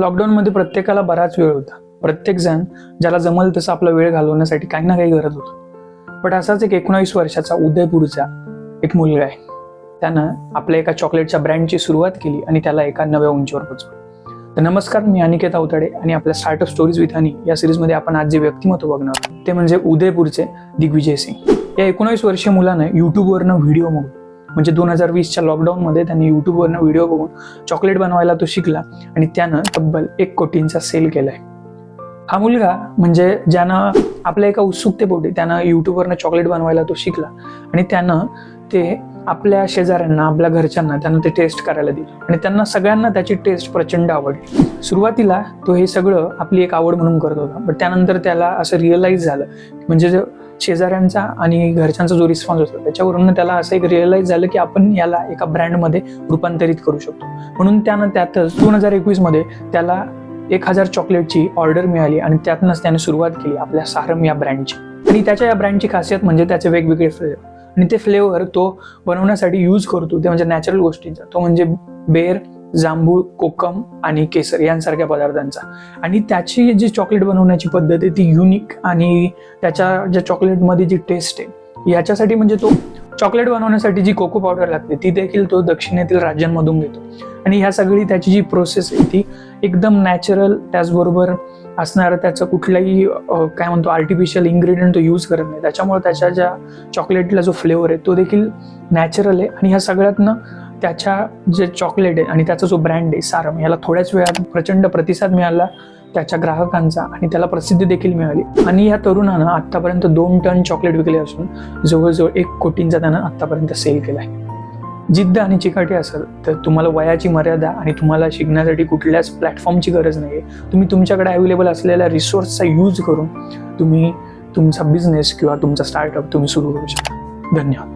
लॉकडाऊनमध्ये प्रत्येकाला बराच वेळ होता. प्रत्येक जण ज्याला जमल तसं आपला वेळ घालवण्यासाठी काही ना काही करत होतं. बट असाच एक एकोणावीस वर्षाचा उदयपूरचा एक मुलगा आहे. त्यानं आपल्या एका चॉकलेटच्या ब्रँडची सुरुवात केली आणि त्याला एका नव्या उंचीवर पोहोचवलं. तर नमस्कार मी अनिकेत अवताडे आणि आपल्या स्टार्टअप स्टोरीज विथ हनी या सिरीजमध्ये आपण आज जे व्यक्तिमत्व बघणार ते म्हणजे उदयपूरचे दिग्विजय सिंग. या एकोणावीस वर्षीय मुलानं युट्यूबवरनं व्हिडिओ बघून म्हणजे दोन हजार वीसच्या लॉकडाऊनमध्ये त्यांनी यूट्यूबवरनं व्हिडिओ बघून चॉकलेट बनवायला तो शिकला आणि त्यानं तब्बल एक कोटींचा सेल केलाय. हा मुलगा म्हणजे ज्यानं आपल्या एका उत्सुकतेपोटी त्यानं यूट्यूबवरनं चॉकलेट बनवायला तो शिकला आणि त्यानं ते आपल्या शेजाऱ्यांना आपल्या घरच्यांना त्यानं ते टेस्ट करायला दिलं. आणि त्यांना सगळ्यांना त्याची टेस्ट प्रचंड आवडली. सुरुवातीला तो हे सगळं आपली एक आवड म्हणून करत होता पण त्यानंतर त्याला असं रिअलाईज झालं. म्हणजे शेजाऱ्यांचा आणि घरच्यांचा जो रिस्पॉन्स होता त्याच्यावरून त्याला असं एक रिअलाईज झालं की आपण याला एका ब्रँडमध्ये रूपांतरित करू शकतो. म्हणून त्यानं त्यातच दोन हजार एकवीसमध्ये त्याला एक हजार चॉकलेटची ऑर्डर मिळाली आणि त्यातनंच त्याने सुरुवात केली आपल्या सारम या ब्रँडची आणि त्याच्या या ब्रँडची खासियत म्हणजे त्याचे वेगवेगळे फ्लेवर आणि ते फ्लेवर तो बनवण्यासाठी यूज करतो ते म्हणजे नॅचरल गोष्टींचा. तो म्हणजे बेर जांभूळ कोकम आणि केसर यांसारख्या पदार्थांचा. आणि त्याची जी चॉकलेट बनवण्याची पद्धत आहे ती युनिक आणि त्याच्या ज्या चॉकलेटमध्ये जी टेस्ट आहे याच्यासाठी म्हणजे तो चॉकलेट बनवण्यासाठी जी कोको पावडर लागते ती देखील तो दक्षिणेतील राज्यांमधून घेतो. आणि ह्या सगळी त्याची जी प्रोसेस आहे ती एकदम नॅचरल त्याचबरोबर असणारं त्याचं कुठलाही काय म्हणतो आर्टिफिशियल इन्ग्रेडियंट तो यूज करत नाही. त्याच्यामुळे त्याच्या ज्या चॉकलेटला जो फ्लेवर आहे तो देखील नॅचरल आहे. आणि ह्या सगळ्यातनं त्याच्या जे चॉकलेट आहे आणि त्याचा जो ब्रँड आहे सारम याला थोड्याच वेळात प्रचंड प्रतिसाद मिळाला त्याच्या ग्राहकांचा आणि त्याला प्रसिद्धी देखील मिळाली. आणि या तरुणानं आत्तापर्यंत दोन टन चॉकलेट विकले असून जवळजवळ एक कोटींचा त्यानं आत्तापर्यंत सेल केला आहे. जिद्द आणि चिकाटी असेल तर तुम्हाला वयाची मर्यादा आणि तुम्हाला शिकण्यासाठी कुठल्याच प्लॅटफॉर्मची गरज नाही आहे तुम्ही तुमच्याकडे अवेलेबल असलेल्या रिसोर्सचा यूज करून तुम्ही तुमचा बिझनेस किंवा तुमचा स्टार्टअप तुम्ही सुरू करू शकता. धन्यवाद.